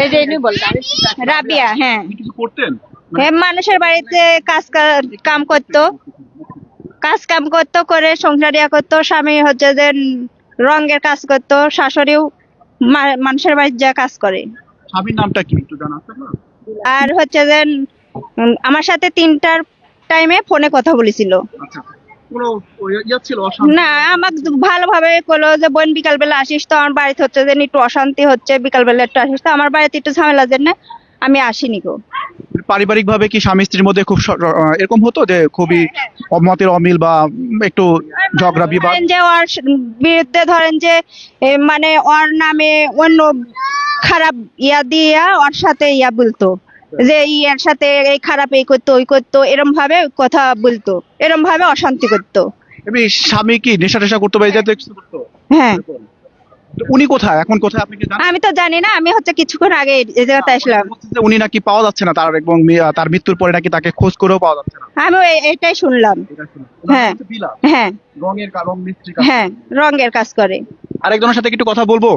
এই যে ইনি বলতাম রাবিয়া। হ্যাঁ। করতেন? হ্যাঁ মানুষের বাড়িতে কাজ কাম করতো। কাজ কাম করতো করে সংসার ইয়া করতো। স্বামী হচ্ছে যে রঙের কাজ করতো শাশুড়িও মানুষের বাড়িতে যা কাজ করে। স্বামীর নামটা কি একটু জানা আর হচ্ছে যে আমার সাথে তিনটার টাইমে ফোনে কথা বলেছিল। আচ্ছা। কোনো ইয়ে ছিল না আমাকে ভালোভাবে যে বোন বিকাল বেলা আসিস তো আমার বাড়িতে হচ্ছে যে একটু অশান্তি হচ্ছে বিকাল বেলা একটু আসিস তো আমার বাড়িতে একটু জন্য আমি আসিনি গো। পারিবারিক ভাবে কি স্বামী স্ত্রীর মধ্যে খুব এরকম হতো যে খুবই মতের অমিল বা একটু ঝগড়া বিবাদ? যে ওর বিরুদ্ধে ধরেন যে মানে ওর নামে অন্য খারাপ ইয়া দিয়া ওর সাথে ইয়া বলতো। যে ইয়ার সাথে এই খারাপ এই করতো ওই করতো এরম ভাবে কথা বলতো এরম ভাবে অশান্তি করতো। স্বামী কি নেশা টেশা করতো বা এই জাতীয় কিছু করতো? হ্যাঁ। উনি কোথায়? এখন কোথায় আপনি কি জানেন? আমি তো জানি না আমি হচ্ছে কিছুক্ষণ আগে এই- জায়গাতে আসলাম। উনি নাকি পাওয়া যাচ্ছে না তার এবং তার মৃত্যুর পরে নাকি তাকে খোঁজ করেও পাওয়া যাচ্ছে না। আমি এটাই শুনলাম। হ্যাঁ। হ্যাঁ। রঙের রং মিস্ত্রি কাজ। হ্যাঁ রঙের কাজ করে। আরেকজনের সাথে একটু কথা বলব।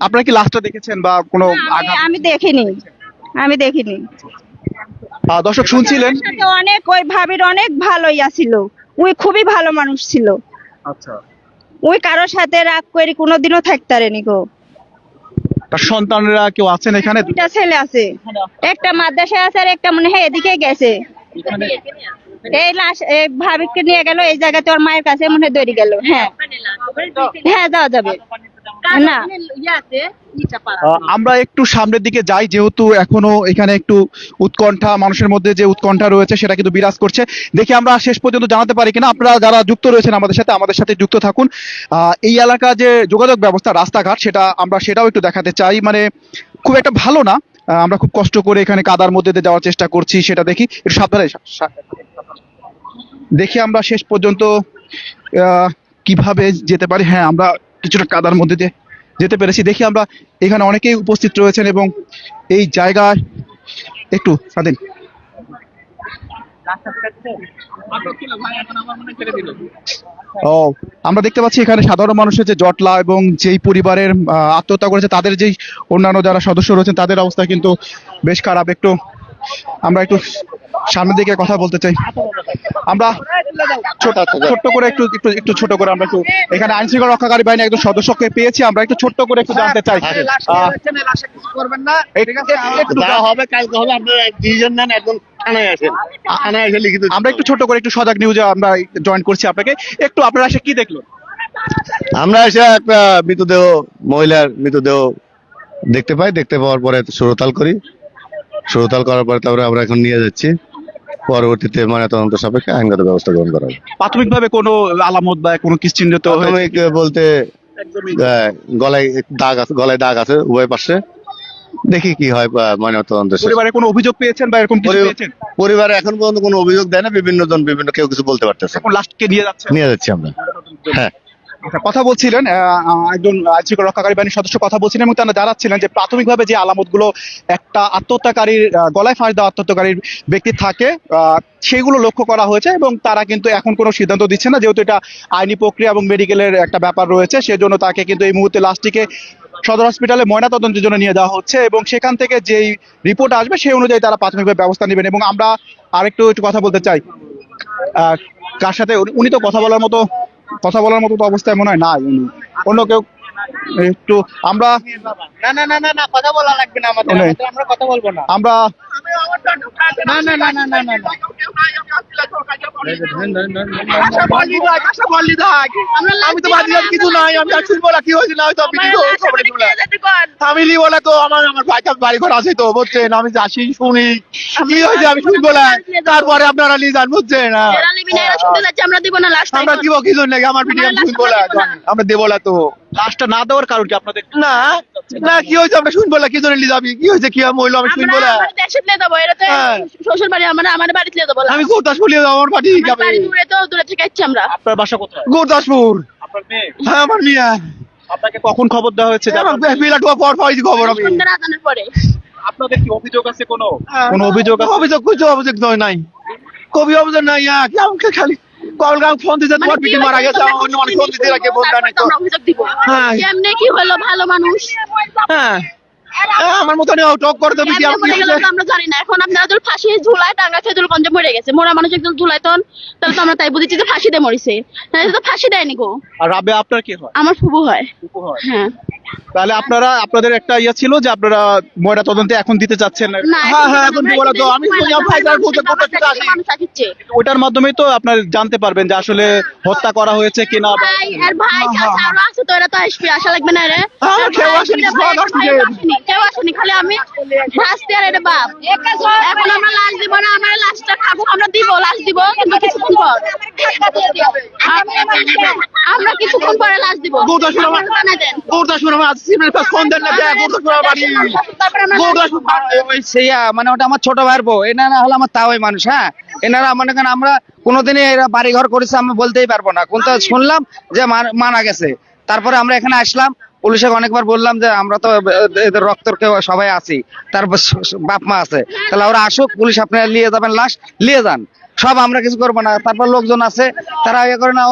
আপনারা কি লাস্টটা দেখেছেন বা কোনো আমি দেখিনি। আমি দেখিনি। দর্শক শুনছিলেন? অনেক ওই ভাবির অনেক ভালো ইয়া ছিল ওই খুবই ভালো মানুষ ছিল। আচ্ছা। ওই কারোর সাথে রাগ করে কোনোদিনও থাকতে পারেনি গো। তার সন্তানরা কেউ আছেন এখানে? দুইটা ছেলে আছে। একটা মাদ্রাসায় আছে আর একটা মনে হয় এদিকে গেছে। এই লাশ এই ভাবিকে নিয়ে গেল এই জায়গাতে ওর মায়ের কাছে মনে হয় দৌড়ে গেল। হ্যাঁ। হ্যাঁ যাওয়া যাবে। আমরা একটু সামনের দিকে যাই যেহেতু এখনও এখানে একটু উৎকণ্ঠা মানুষের মধ্যে যে উৎকণ্ঠা রয়েছে সেটা কিন্তু বিরাজ করছে। দেখি আমরা শেষ পর্যন্ত জানাতে পারি কিনা। আপনারা যারা যুক্ত রয়েছেন আমাদের সাথে আমাদের সাথে যুক্ত থাকুন। আহ, এই এলাকা যে যোগাযোগ ব্যবস্থা রাস্তাঘাট সেটা আমরা সেটাও একটু দেখাতে চাই। মানে খুব একটা ভালো না। আহ, আমরা খুব কষ্ট করে এখানে কাদার মধ্যে দিয়ে যাওয়ার চেষ্টা করছি সেটা দেখি। একটু সাবধানে দেখি আমরা শেষ পর্যন্ত কীভাবে যেতে পারি। হ্যাঁ আমরা কিছুটা কাদার মধ্যে দিয়ে যেতে পেরেছি। দেখি আমরা এখানে অনেকেই উপস্থিত রয়েছেন এবং এই জায়গায় একটু, স্বাধীন। ও, আমরা দেখতে পাচ্ছি এখানে সাধারণ মানুষের যে জটলা এবং যেই পরিবারের আত্মহত্যা করেছে, তাদের যেই অন্যান্য যারা সদস্য রয়েছেন, তাদের অবস্থা কিন্তু বেশ খারাপ। একটু আমরা একটু সামনের দিকে কথা বলতে চাই। আমরা ছোট ছোট্ট করে একটু একটু একটু ছোট করে আমরা একটু এখানে আইন শৃঙ্খলা রক্ষাকারী বাহিনী একজন সদস্যকে পেয়েছি আমরা একটু ছোট্ট করে একটু জানতে চাই। হবে কালকে হবে আপনারা ডিসিশন নেন একদম আমরা একটু ছোট করে একটু সজাগ নিউজে আমরা জয়েন করছি আপনাকে। একটু আপনারা এসে কি দেখল আমরা এসে একটা মৃতদেহ মহিলার মৃতদেহ দেখতে পাই। দেখতে পাওয়ার পরে সুরতাল করি। সুরতাল করার পরে তারপরে আমরা এখন নিয়ে যাচ্ছি। পরবর্তীতে ময়নাতদন্ত সাপেক্ষে আইনগত ব্যবস্থা গ্রহণ করা হবে। প্রাথমিকভাবে কোনো আলামত বা কোনো কিছু চিহ্নিত প্রাথমিক বলতে গলায় দাগ আছে গলায় দাগ আছে উভয় পাশে। দেখি কি হয় ময়নাতদন্ত পরিবারে কোনো অভিযোগ পেয়েছেন বা এরকম কিছু পেয়েছেন? পরিবারে এখন পর্যন্ত কোনো অভিযোগ দেয় না বিভিন্ন জন বিভিন্ন কেউ কিছু বলতে পারতেছে। এখন লাস্টকে নিয়ে যাচ্ছে নিয়ে যাচ্ছি আমরা। হ্যাঁ। কথা বলছিলেন একজন আইনশৃঙ্খলা রক্ষাকারী বাহিনীর সদস্য কথা বলছিলেন এবং তারা জানাচ্ছিলেন যে প্রাথমিকভাবে যে আলামতগুলো একটা আত্মহত্যাকারীর গলায় ফাঁস দেওয়া আত্মহত্যাকারীর ব্যক্তি থাকে সেগুলো লক্ষ্য করা হয়েছে এবং তারা কিন্তু এখন কোনো সিদ্ধান্ত দিচ্ছে না, যেহেতু এটা আইনি প্রক্রিয়া এবং মেডিকেলের একটা ব্যাপার রয়েছে, সেজন্য তাকে কিন্তু এই মুহূর্তে লাস্টটিকে সদর হসপিটালে ময়নাতদন্তের জন্য নিয়ে যাওয়া হচ্ছে এবং সেখান থেকে যেই রিপোর্ট আসবে সেই অনুযায়ী তারা প্রাথমিকভাবে ব্যবস্থা নেবেন এবং আমরা আরেকটু একটু কথা বলতে চাই কার সাথে? উনি তো কথা বলার মতো কথা বলার মতো তো অবস্থা মনে হয় নাই উনি। অন্য কেউ একটু আমরা না না না না না কথা বলা লাগবে না আমাদের- আমরা কথা বলব না। আমরা না না না না না না না। আমি তো ভাবছিলাম কিছু নাই আমি আর শুনব কি হয়েছে? হয়তো ফ্যামিলি বলে তো আমার আমার ভাই বাড়ি ঘর আছে তো বুঝছেন? আমি আসি শুনি। কি হয়েছে? আমি শুনব না তারপরে আপনারা নিয়ে যান বুঝছেন? না আমরা দিব না লাস্ট আমরা দিব কি জন্য? আমার ভিডিও আমি শুনব না। আমরা দেবো না তো। লাস্টটা না দেওয়ার কারণ কি আপনাদের? না। না কি হয়েছে? আমরা শুনব না কি যাবি? কি হয়েছে? কি মহিলা আমি শুনব না। হ্যাঁ। শ্বশুর বাড়ি আমরা আমার বাড়ি তুলে দেবো। আমি গোরদাসপুর নিয়ে যাব আমার পার্টি যাবে। দূরে তো দূরে থেকে আসছি আমরা। আপনার বাসা কোথায়? গোরদাসপুর হ্যাঁ আমার মেয়ে। আপনাকে কখন খবর দেওয়া হয়েছে? বিরাট পর পাইছি খবর আমি। পরে। আপনাদের কি অভিযোগ আছে কোনো? কোনো অভিযোগ অভিযোগ কিছু অভিযোগ নয় নাই। কবি অভিযোগ নাই কি আমাকে খালি কলগাম ফোন দিতে মানে তোমার পিটি মারা গেছে তোমরা অন্য মানুষ ফোন দিতে রাখে তো? আমরা হ্যাঁ। কেমনে কি হলো ভালো মানুষ? হ্যাঁ। হ্যাঁ, আমার মতন টক করে তো পিটি কেমনে আমাকে মরে গেল তো আমরা জানি না। এখন আপনারা যদি ফাঁসি ঝুলায় টাঙ্গা খেজুল গঞ্জে মরে গেছে। মোরা মানুষ একজন ঝুলায় তখন তাহলে তো আমরা তাই বুঝেছি যে ফাঁসি দিয়ে মরিছে। তাহলে তো ফাঁসি দেয়নি গো। আর রাবে আপনার কি হয়? আমার ফুবু হয়। হ্যাঁ। তাহলে আপনারা আপনাদের একটা ইয়ে ছিল যে আপনারা ময়না তদন্তে এখন দিতে চাচ্ছেন? হ্যাঁ, হ্যাঁ, এখন তো, আমি ওটার মাধ্যমেই তো আপনার জানতে পারবেন যে আসলে হত্যা করা হয়েছে কিনা। ভাই আর ভাই চাচা আরও তো এরা তো আসবে আসা লাগবে না রে। হ্যাঁ, আর কেউ আসেনি, আসলে সব ভাই- আসছে। ভাই আসেনি, কেউ আসেনি খালি আমি ভাসতে আর এটা বাপ। এখন আমরা লাশ দিব না আমরা লাশটা খাব আমরা দিব লাশ দিব কিন্তু কিছুক্ষণ পর। আমরা কিছুক্ষণ পরে লাশ দিব। মানে আমার ছোট ভাইয়ের বউ। এনারা হলো আমার মানুষ হ্যাঁ? এনারা মনে করেন আমরা কোনোদিনই এরা করেছে আমি বলতেই পারব না। কিন্তু শুনলাম যে মার- গেছে। তারপরে আমরা এখানে আসলাম, পুলিশে অনেকবার বললাম যে আমরা তো, এদের রক্তর কেউ, সবাই আছি স- বাপ মা আছে। তাহলে ওরা আসুক, পুলিশ আপনারা নিয়ে যাবেন লাশ, নিয়ে যান। সব আমরা কিছু করব না। তারপর লোকজন আছে, তারা ইয়ে করে না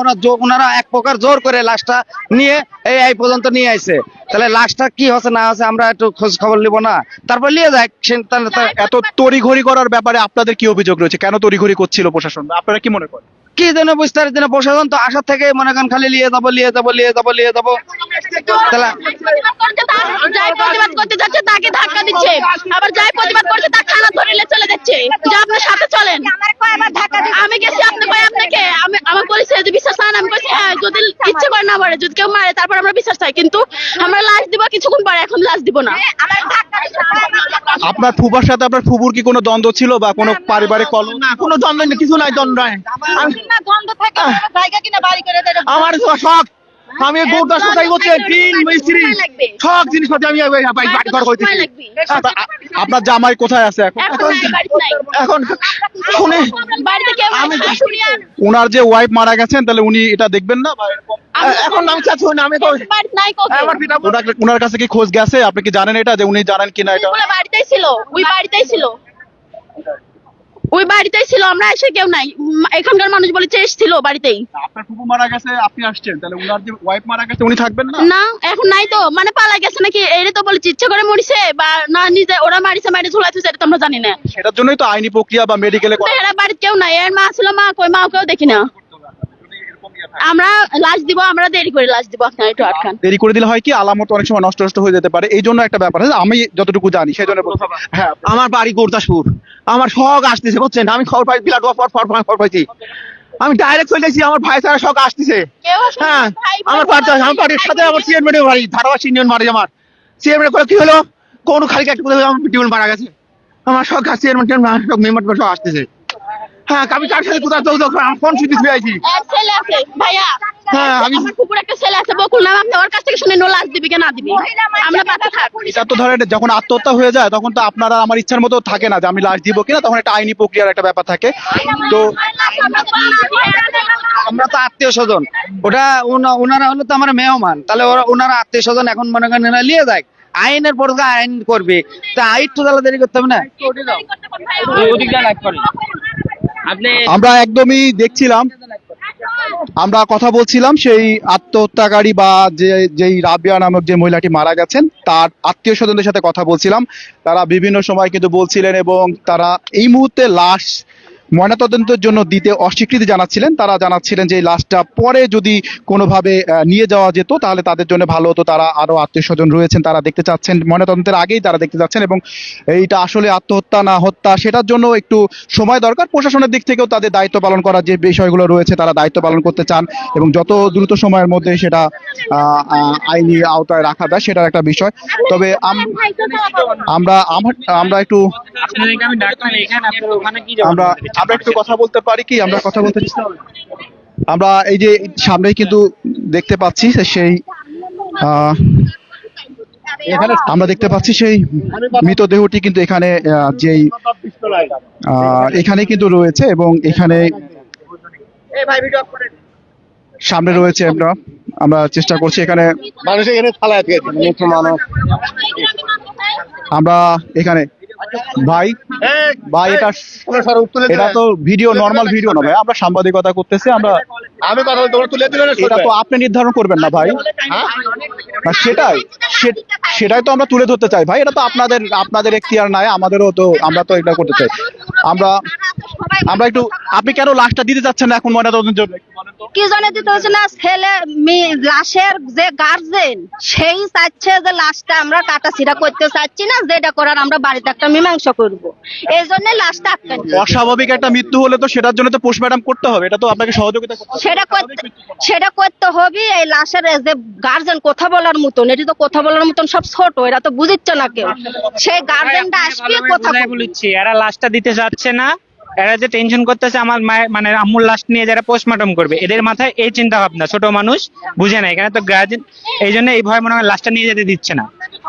ওনারা এক প্রকার জোর করে লাশটা নিয়ে এই এই পর্যন্ত নিয়ে আইছে। তাহলে লাশটা কি হচ্ছে না হচ্ছে আমরা একটু খোঁজ খবর নিব না? তারপর নিয়ে যাক তো এত তড়িঘড়ি করার ব্যাপারে আপনাদের কি অভিযোগ রয়েছে? কেন তড়িঘড়ি করছিল প্রশাসন? আপনারা কি মনে করেন? কি যেন বুঝতে পারছি না প্রশাসন তো আসার থেকে মনে করেন খালি নিয়ে যাব নিয়ে যাব নিয়ে যাব নিয়ে যাব। তাহলে যাই প্রতিবাদ করতে যাচ্ছে তাকে ধাক্কা দিচ্ছে। আবার যাই প্রতিবাদ করছে তাকে খানা ধরে চলে যাচ্ছে। যে আপনার সাথে চলেন। আমি গেছি আপনি কয় আপনাকে? আমি আমার বলেছে যে বিশ্বাস আমি বলছি হ্যাঁ যদি ইচ্ছে করে না মারে যদি কেউ মারে তারপর আমরা বিশ্বাস চাই। কিন্তু আমরা লাশ দিব কিছুক্ষণ পরে এখন লাশ দিব না। আপনার ফুবার সাথে আপনার ফুবুর কি কোনো দ্বন্দ্ব ছিল বা কোনো পারিবারিক কল না কোনো দ্বন্দ্ব কিছু নাই দ্বন্দ্ব নাই। আমার শখ। আমি করছে টিন মিস্ত্রি সব জিনিসপাতি আমি বাড়ি ঘর করতেছি সময় লাগবে। তা আ- আপনার জামাই কোথায় আছে এখন? এখন নাই, বাড়িতে নাই। এখন শুনে আমি ওনার যে ওয়াইফ মারা গেছেন তাহলে উনি এটা দেখবেন না? এখন আমি চাচ্ছি না। আমি তো বাড়িতে নাই কোকে আমার পিতা ওনার ওনার কাছে কি খোঁজ গেছে? আপনি কি জানেন এটা যে উনি জানেন কিনা এটা? বাড়িতেই ছিল। ওই বাড়িতেই ছিল। ওই বাড়িতেই ছিল আমরা এসে কেউ নাই। এখানকার মানুষ বলেছে এসেছিল বাড়িতেই। আপনার ফুফু মারা গেছে আপনি আসছেন। তাহলে উনার যে ওয়াইফ মারা গেছে উনি থাকবেন না? না এখন নাই তো। মানে পালা গেছে নাকি? এরে তো বলেছে ইচ্ছে করে মরিছে বা না নিজে ওরা মারিছে মারি ঝুলাইছে সেটা তো আমরা জানি না। সেটার জন্যই তো আইনি প্রক্রিয়া বা মেডিকেলে বাড়িতে কেউ নাই। এর মা ছিল মা কই মা কেউ দেখি না। আমরা লাশ দিব আমরা দেরি করে লাশ দিব আপনার একটু আটকান। দেরি করে দিলে হয় কি আলামত অনেক সময় নষ্ট নষ্ট হয়ে যেতে পারে। এই জন্য একটা ব্যাপার আছে আমি যতটুকু জানি সেই জন্য হ্যাঁ আমার বাড়ি গোরদাসপুর। আমার শখ আসতেছে বুঝছেন? আমি খবর পাই বিরাট ফট ফট ফট ফট পাইছি। আমি ডাইরেক্ট চলে গেছি আমার ভাই তারা শখ আসতেছে। হ্যাঁ আমার বাড়িতে আমার বাড়ির সাথে আমার চেয়ারম্যানের বাড়ি ধারাবাস ইউনিয়ন বাড়ি আমার। চেয়ারম্যান করে কি হলো? কোন খালি একটা কোথাও আমার টিউন মারা গেছে। আমার কাছে চেয়ারম্যান সব মেম্বার সব আসতেছে। হ্যাঁ আমি কার সাথে আমার ফোন এক ছেলে আছে ভাইয়া। হ্যাঁ, আমি- আমার কুকুর একটা ছেলে আছে বকুল নাম আপনি ওর কাছ থেকে শুনে নো লাশ দিবি কি না দিবি? আমরা বাচ্চা থাক। এটা তো ধরেন যখন আত্মহত্যা হয়ে যায় তখন তো আপনারা আমার ইচ্ছার মতো থাকে না যে আমি লাশ দিব কিনা তখন একটা আইনি প্রক্রিয়ার একটা ব্যাপার থাকে। তো আমরা তো আত্মীয় স্বজন। ওটা ওনা- ওনারা হলো তো আমার মেহমান। তাহলে ওরা ওনারা আত্মীয় স্বজন এখন মনে করেন নিয়ে যায়। আইনের পর আইন করবে। তা আইন তো তাহলে দেরি করতে হবে না? আমরা একদমই দেখছিলাম। আমরা কথা বলছিলাম, সেই আত্মহত্যাকারী বা যে, যেই রাবিয়া নামক যে মহিলাটি মারা গেছেন, তার আত্মীয় স্বজনদের সাথে কথা বলছিলাম। তারা বিভিন্ন সময় কিন্তু বলছিলেন এবং তারা এই মুহূর্তে লাশ ময়নাতদন্তের জন্য দিতে অস্বীকৃতি জানাচ্ছিলেন। তারা জানাচ্ছিলেন যে লাশটা পরে যদি কোনোভাবে নিয়ে যাওয়া যেত তাহলে তাদের জন্য ভালো হতো। তারা আরও আত্মীয় স্বজন রয়েছেন তারা দেখতে চাচ্ছেন ময়নাতদন্তের আগেই তারা দেখতে চাচ্ছেন এবং এইটা আসলে আত্মহত্যা না হত্যা সেটার জন্য একটু সময় দরকার। প্রশাসনের দিক থেকেও তাদের দায়িত্ব পালন করার যে বিষয়গুলো রয়েছে তারা দায়িত্ব পালন করতে চান এবং যত দ্রুত সময়ের মধ্যে সেটা আইনি আওতায় রাখা যায় সেটার একটা বিষয়। তবে আমরা আমার- আমরা একটু আমরা আমরা একটু কথা বলতে পারি কি? আমরা কথা বলতে আমরা এই যে সামনেই কিন্তু দেখতে পাচ্ছি সেই আহ, আমরা দেখতে পাচ্ছি সেই মৃতদেহটি কিন্তু এখানে আহ, যেই আহ, এখানে কিন্তু রয়েছে এবং এখানে সামনে রয়েছে আমরা আমরা চেষ্টা করছি এখানে। মানুষ এখানে আমরা এখানে ভাই ভাই এটা এটা তো ভিডিও নর্মাল ভিডিও না ভাই আমরা সাংবাদিকতা করতেছি আমরা আমি কথা বলতে তোমরা তুলে দিলে না এটা তো আপনি নির্ধারণ করবেন না ভাই। না, সেটাই সেটাই তো আমরা তুলে ধরতে চাই। ভাই এটা তো আপনাদের আপনাদের এখতিয়ার নাই আমাদেরও তো আমরা তো এটা করতে চাই। আমরা আমরা একটু আপনি কেন লাশটা দিতে চাচ্ছেন না এখন ময়নাতদন্তের জন্য। কি জন্য দিতে হচ্ছে না? ছেলে লাশের যে গার্জেন সেই চাচ্ছে যে লাশটা আমরা কাটা ছিড়া করতে চাচ্ছি না যেটা করার আমরা বাড়িতে একটা মীমাংসা করব। এই জন্য লাশটা আটকান। অস্বাভাবিক একটা মৃত্যু হলে তো সেটার জন্য তো পোস্টমর্টম করতে হবে। এটা তো আপনাকে সহযোগিতা করতে হবে। সেটা করতে সেটা করতে হবে এই লাশের যে গার্জেন কথা বলার মতন এটি তো কথা বলার মতন সব ছোট এরা তো বুঝিচ্ছে না কেউ। সেই গার্জেনটা আসবে কথা। বলেছি এরা লাশটা দিতে চাচ্ছে না। এরা যে টেনশন করতেছে আমার মায়ের মানে আম্মুর লাশ নিয়ে যারা পোস্টমর্টম করবে এদের মাথায় এই চিন্তা ভাবনা ছোট মানুষ বুঝে না এখানে তো গার্জেন এই জন্য এই ভয় মনে হয় লাশটা নিয়ে যেতে দিচ্ছে না।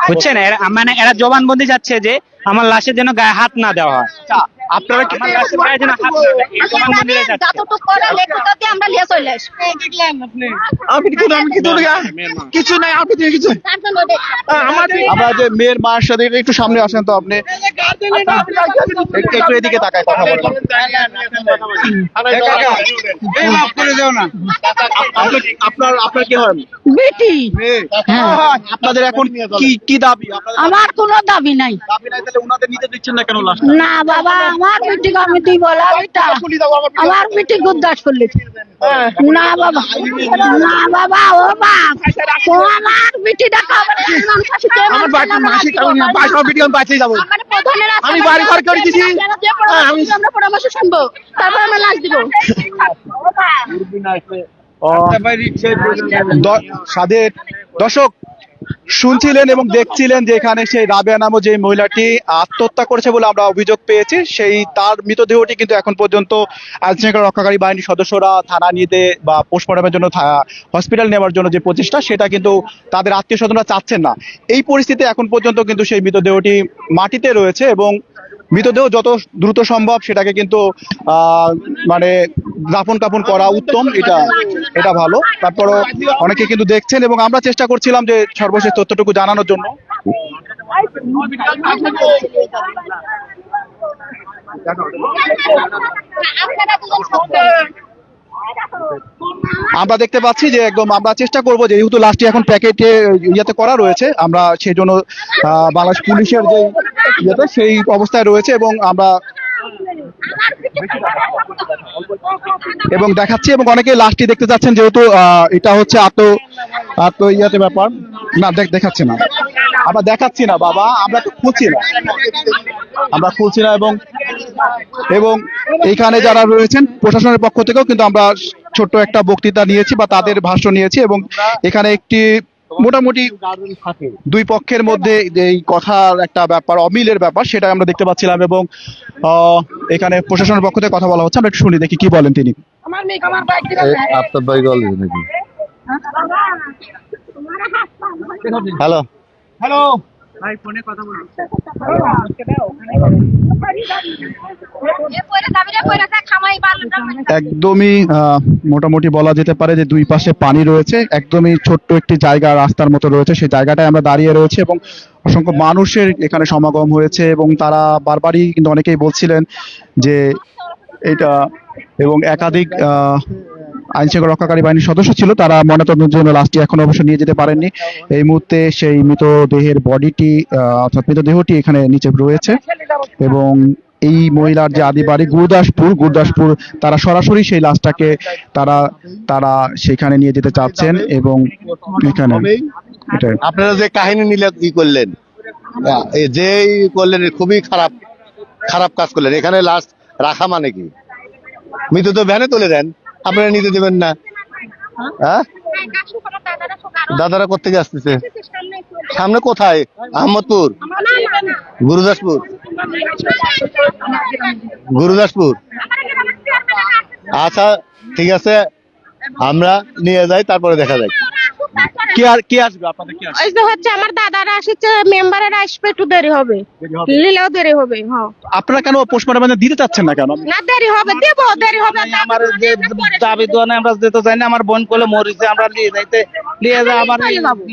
বুঝছেন? এরা মানে এরা জবানবন্দি যাচ্ছে যে আমার লাশের জন্য গায়ে হাত না দেওয়া হয়। আপনারা কি- কিছু নাই আমি কিছু কিছু আমার আমরা যে মেয়ের মায়ের সাথে একটু সামনে আসেন তো আপনি। একটু একটু এদিকে তাকায় কথা বলবেন আপনার আপনার কি হয়? বেটি। আপনাদের এখন কি কি দাবি? আমার কোনো দাবি নাই। দাবি নাই তাহলে ওনাদের নিতে দিচ্ছেন না কেন লাস্ট না বাবা আমার বেটি আমি তুই বলা বেটা আমার বেটি গুদ্দাস করলি। না বাবা না বাবা ও বাপ ও আমার বাড়ি মাসিক আমি না বাঁচিয়ে যাব। বাড়ি ঘর করে দিছি। পরামর্শ আমি- আমরা পরামর্শ শুনব। তারপর আমরা লাশ দিব। সাদের দর্শক শুনছিলেন এবং দেখছিলেন যে এখানে সেই রাবেয়া নামক যে মহিলাটি আত্মহত্যা করেছে বলে আমরা অভিযোগ পেয়েছি, সেই তার মৃতদেহটি কিন্তু এখন পর্যন্ত আইন শৃঙ্খলা রক্ষাকারী বাহিনীর সদস্যরা থানা নিতে বা পোস্টমর্টমের জন্য হসপিটাল নেওয়ার জন্য যে প্রচেষ্টা, সেটা কিন্তু তাদের আত্মীয় স্বজনরা চাচ্ছেন না। এই পরিস্থিতি এখন পর্যন্ত কিন্তু সেই মৃতদেহটি মাটিতে রয়েছে এবং মৃতদেহ যত দ্রুত সম্ভব সেটাকে কিন্তু মানে দাফন কাপন করা উত্তম, এটা এটা ভালো। তারপরও অনেকে কিন্তু দেখছেন এবং আমরা চেষ্টা করছিলাম যে সর্বশেষ তথ্যটুকু জানানোর জন্য। আমরা দেখতে পাচ্ছি যে একদম আমরা চেষ্টা করব, যেহেতু লাস্টে এখন প্যাকেটে ইয়েতে করা রয়েছে, আমরা সেই জন্য বাংলাদেশ পুলিশের যে ইয়েতে সেই অবস্থায় রয়েছে এবং আমরা এবং দেখাচ্ছি এবং অনেকে লাস্টটি দেখতে যাচ্ছেন যেহেতু এটা হচ্ছে আত্ম আত্ম ইয়াতে ব্যাপার। না, দেখ, দেখাচ্ছি না। আমরা দেখাচ্ছি না, বাবা, আমরা তো খুঁজছি না। আমরা খুঁজছি না এবং এবং এইখানে যারা রয়েছেন প্রশাসনের পক্ষ থেকেও কিন্তু আমরা ছোট্ট একটা বক্তৃতা নিয়েছি বা তাদের ভাষ্য নিয়েছি এবং এখানে একটি মোটামুটি দুই পক্ষের মধ্যে যে এই কথার একটা ব্যাপার অমিলের ব্যাপার সেটা আমরা দেখতে পাচ্ছিলাম এবং এখানে প্রশাসনের পক্ষ থেকে কথা বলা হচ্ছে। আমরা একটু শুনি দেখি কি বলেন তিনি। আপনার ভাই গল্প নাকি। হ্যালো হ্যালো একদমই মোটামুটি বলা যেতে পারে যে দুই পাশে পানি রয়েছে। একদমই ছোট্ট একটি জায়গা রাস্তার মতো রয়েছে। সেই জায়গাটায় আমরা দাঁড়িয়ে রয়েছে এবং অসংখ্য মানুষের এখানে সমাগম হয়েছে এবং তারা বারবারই কিন্তু অনেকেই বলছিলেন যে এটা এবং একাধিক আহ, আইন শৃঙ্খলা রক্ষাকারী বাহিনীর সদস্য ছিল তারা ময়নাতদন্তের জন্য লাশটি এখনও অবশ্য নিয়ে যেতে পারেননি। এই মুহূর্তে সেই মৃতদেহের বডিটি অর্থাৎ মৃতদেহটি এখানে নিচে রয়েছে এবং এই মহিলার যে আদি বাড়ি গুরুদাসপুর গুরুদাসপুর তারা সরাসরি সেই লাশটাকে তারা তারা সেখানে নিয়ে যেতে চাচ্ছেন এবং এখানে আপনারা যে কাহিনী নিলে ই করলেন আহ, এই যে করলেন খুবই খারাপ খারাপ কাজ করলেন। এখানে লাশ রাখা মানে কি? মৃত্যু তো ভ্যানে তুলে দেন। আপনারা নিতে দেবেন না। হ্যাঁ? দাদারা কোথেকে আসতেছে? সামনে কোথায়? আহমদপুর? গুরুদাসপুর? গুরুদাসপুর? আচ্ছা ঠিক আছে। আমরা নিয়ে যাই, তারপরে দেখা যায় কে আর কে আসবে? আপনাদের কে আসবে? ওই যে হচ্ছে আমার দাদারা আসছে মেম্বারেরা আসবে একটু দেরি হবে। দেরি দেরি হবে হ্যাঁ। আপনারা কেন পোস্টমর্টম দিতে চাচ্ছেন না কেন? না দেরি হবে দেবো দেরি হবে আমার যে দাবি দোয়ানে আমরা যেতে চাই না আমার বোন কোলে মরিছে আমরা নিয়ে যাইতে। নিয়ে যা আমার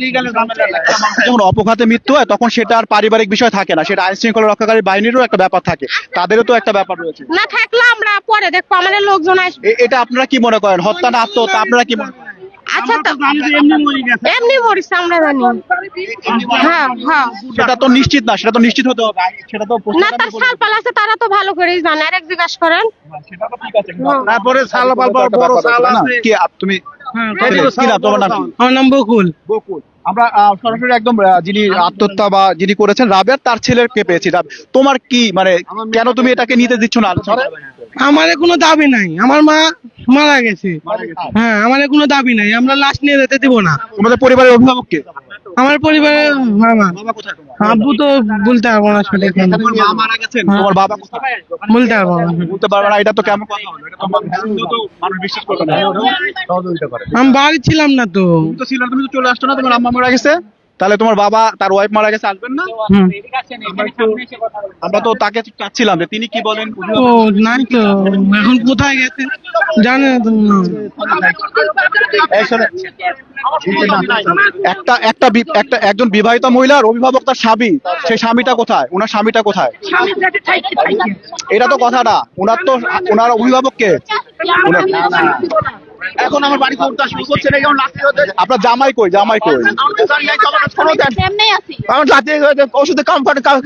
লিগালে ঝামেলা নাই। যখন অপঘাতে মৃত্যু হয় তখন সেটা আর পারিবারিক বিষয় থাকে না। সেটা আইন শৃঙ্খলা রক্ষাকারী বাহিনীরও একটা ব্যাপার থাকে। তাদেরও তো একটা ব্যাপার রয়েছে। না থাকলে আমরা পরে দেখব আমাদের লোকজন আসবে। এটা আপনারা কি মনে করেন? হত্যা না আত্মহত্যা আপনারা কি মনে করেন? আচ্ছা তো এমনি মরিস আমরা জানি। হ্যাঁ হ্যাঁ। সেটা তো নিশ্চিত না সেটা তো নিশ্চিত হতে হবে। সেটা তো না তার সালপাল আছে তারা তো ভালো করেই জানে। আর এক জিজ্ঞাসা করেন। সেটা তো ঠিক আছে তারপরে সাল পাল বড় সাল আছে কি তুমি কি তোমার নাম আমার নাম বকুল। বকুল। আমরা আহ, সরাসরি একদম যিনি আত্মহত্যা বা যিনি করেছেন রাবের তার ছেলেকে পেয়েছি? রাব- তোমার কি মানে কেন তুমি এটাকে নিতে দিচ্ছ না? আমার কোনো দাবি নাই। আমার মা মারা গেছে। হ্যাঁ আমার কোনো দাবি নাই। আমরা লাশ নিয়ে যেতে দিব না। তোমাদের পরিবারের অভিভাবক কে আমার পরিবারে মামা? আব্বু তো বলতে পারব না সঠিক তোমার মা মারা গেছেন? তোমার বাবা কোথায়? বলতে পারব না। বলতে পারব না এটা তো কেমন কথা হলো? এটা তো মানুষ বিশ্বাস করবে না। আমি বাড়ি ছিলাম না তো। তুমি তো ছিল তুমি তো চলে আসছো না তোমার আম্মা মারা গেছে? তাহলে তোমার বাবা তার ওয়াইফ মারা গেছে আসবেন না? আমরা তো তাকে চাচ্ছিলাম যে তিনি কি বলেন ও নাই তো। এখন কোথায় গেছে? জানে একটা একটা একটা একজন বিবাহিত মহিলার অভিভাবক তার স্বামী সেই স্বামীটা কোথায়? ওনার স্বামীটা কোথায়? এটা তো কথাটা। ওনার তো ওনার অভিভাবক কে? ওনার- এখন আমার বাড়িতে উঠতে শুরু করছে না যেমন লাঠি হতে আপনার জামাই কই জামাই কই? আমার আমার জাতি ওষুধে কাম করে কাম-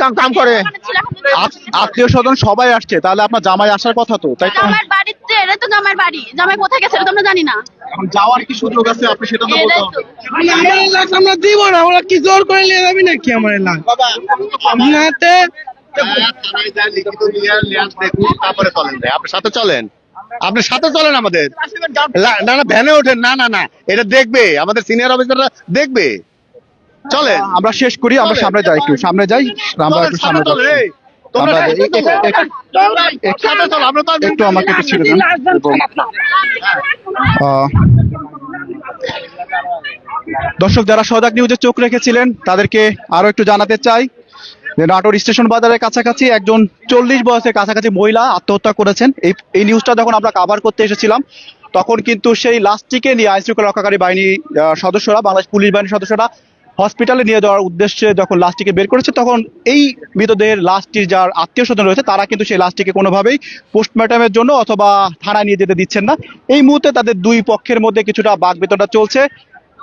আত্মীয় স্বজন সবাই আসছে তাহলে আপনার জামাই আসার কথা তো তাই তো? জামার বাড়িতে এটা তো জামার বাড়ি। জামাই কোথায় গেছে তো আমরা জানি না। এখন যাওয়ার কি সুযোগ আছে আপনি সেটা তো বলতে হবে তো আমার আমরা দিব না ওরা কি জোর করে নিয়ে যাবি নাকি আমার তারপরে চলেন আপনার সাথে চলেন। আপনি সাথে চলেন আমাদের। না না ভ্যানে ওঠেন না না না এটা দেখবে আমাদের সিনিয়র অফিসাররা দেখবে। চলেন। আমরা শেষ করি আমরা সামনে যাই একটু সামনে যাই আমরা একটু সামনে চলো একটু আমাকে একটু ছেড়ে দেন। আহ, দর্শক যারা সজাগ নিউজে চোখ রেখেছিলেন তাদেরকে আরও একটু জানাতে চাই। নাটোর স্টেশন বাজারের কাছাকাছি একজন চল্লিশ বয়সের কাছাকাছি মহিলা আত্মহত্যা করেছেন। এই এই নিউজটা যখন আমরা কাভার করতে এসেছিলাম, তখন কিন্তু সেই লাশটিকে নিয়ে আইন শৃঙ্খলা রক্ষাকারী বাহিনী সদস্যরা, বাংলাদেশ পুলিশ বাহিনীর সদস্যরা হসপিটালে নিয়ে যাওয়ার উদ্দেশ্যে যখন লাশটিকে বের করেছে, তখন এই মৃতদেহের লাশটির যার আত্মীয় স্বজন রয়েছে, তারা কিন্তু সেই লাশটিকে কোনোভাবেই পোস্টমর্টমের জন্য অথবা থানায় নিয়ে যেতে দিচ্ছেন না। এই মুহূর্তে তাদের দুই পক্ষের মধ্যে কিছুটা বাক বেতনটা চলছে।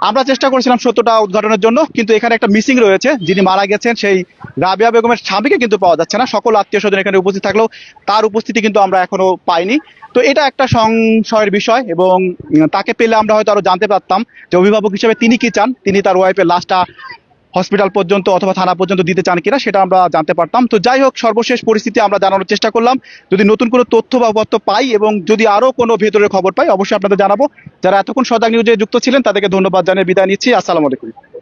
আমরা চেষ্টা করেছিলাম সত্যটা উদ্ঘাটনের জন্য, কিন্তু এখানে একটা মিসিং রয়েছে। যিনি মারা গেছেন, সেই রাবিয়া বেগমের স্বামীকে কিন্তু পাওয়া যাচ্ছে না। সকল আত্মীয় স্বজন এখানে উপস্থিত থাকলেও তার উপস্থিতি কিন্তু আমরা এখনও পাইনি। তো এটা একটা সংশয়ের বিষয় এবং তাকে পেলে আমরা হয়তো আরও জানতে পারতাম যে অভিভাবক হিসেবে তিনি কি চান, তিনি তার ওয়াইফের লাশটা হসপিটাল পর্যন্ত অথবা থানা পর্যন্ত দিতে চান কিনা সেটা আমরা জানতে পারতাম। তো যাই হোক, সর্বশেষ পরিস্থিতি আমরা জানানোর চেষ্টা করলাম। যদি নতুন কোনো তথ্য বা উপত্য পাই এবং যদি আরও কোনো ভেতরের খবর পাই, অবশ্যই আপনাদের জানাব। যারা এতক্ষণ সজাগ নিউজে যুক্ত ছিলেন, তাদেরকে ধন্যবাদ জানিয়ে বিদায় নিচ্ছি। আসসালামু আলাইকুম।